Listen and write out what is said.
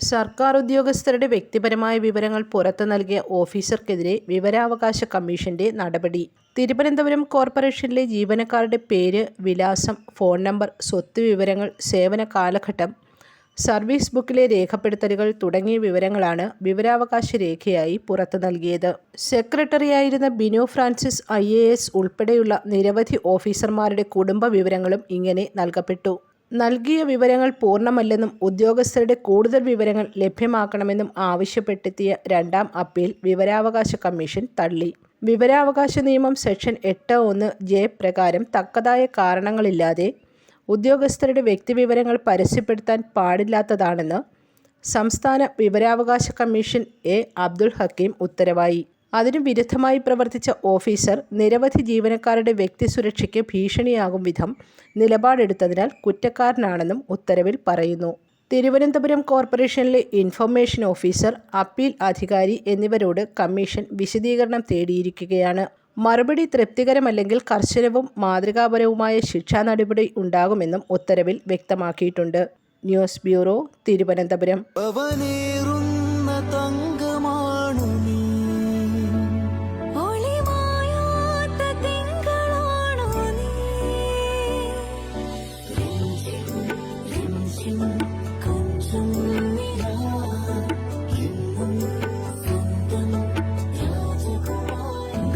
സർക്കാർ ഉദ്യോഗസ്ഥരുടെ വ്യക്തിപരമായ വിവരങ്ങൾ പുറത്തു നൽകിയ ഓഫീസർക്കെതിരെ വിവരാവകാശ കമ്മീഷന്റെ നടപടി. തിരുവനന്തപുരം കോർപ്പറേഷനിലെ ജീവനക്കാരുടെ പേര് വിലാസം ഫോൺ നമ്പർ സ്വത്ത് വിവരങ്ങൾ സേവന കാലഘട്ടം സർവീസ് ബുക്കിലെ രേഖപ്പെടുത്തലുകൾ തുടങ്ങിയ വിവരങ്ങളാണ് വിവരാവകാശ രേഖയായി പുറത്തു നൽകിയത്. സെക്രട്ടറിയായിരുന്ന ബിനു ഫ്രാൻസിസ് ഐ ഉൾപ്പെടെയുള്ള നിരവധി ഓഫീസർമാരുടെ കുടുംബ വിവരങ്ങളും ഇങ്ങനെ നൽകപ്പെട്ടു. നൽകിയ വിവരങ്ങൾ പൂർണമല്ലെന്നും ഉദ്യോഗസ്ഥരുടെ കൂടുതൽ വിവരങ്ങൾ ലഭ്യമാക്കണമെന്നും ആവശ്യപ്പെട്ടെത്തിയ രണ്ടാം അപ്പീൽ വിവരാവകാശ കമ്മീഷൻ തള്ളി. വിവരാവകാശ നിയമം സെക്ഷൻ എട്ട് ഒന്ന് ജെ പ്രകാരം തക്കതായ കാരണങ്ങളില്ലാതെ ഉദ്യോഗസ്ഥരുടെ വ്യക്തിവിവരങ്ങൾ പരസ്യപ്പെടുത്താൻ പാടില്ലാത്തതാണെന്ന് സംസ്ഥാന വിവരാവകാശ കമ്മീഷൻ എ അബ്ദുൽ ഹക്കീം ഉത്തരവായി. അതിനു വിരുദ്ധമായി പ്രവർത്തിച്ച ഓഫീസർ നിരവധി ജീവനക്കാരുടെ വ്യക്തി സുരക്ഷയ്ക്ക് ഭീഷണിയാകും വിധം നിലപാടെടുത്തതിനാൽ കുറ്റക്കാരനാണെന്നും ഉത്തരവിൽ പറയുന്നു. തിരുവനന്തപുരം കോർപ്പറേഷനിലെ ഇൻഫർമേഷൻ ഓഫീസർ അപ്പീൽ അധികാരി എന്നിവരോട് കമ്മീഷൻ വിശദീകരണം തേടിയിരിക്കുകയാണ്. മറുപടി തൃപ്തികരമല്ലെങ്കിൽ കർശനവും മാതൃകാപരവുമായ ശിക്ഷാ നടപടി ഉണ്ടാകുമെന്നും ഉത്തരവിൽ വ്യക്തമാക്കിയിട്ടുണ്ട്. News bureau Thiruvananthapuram. രാജകുമാരി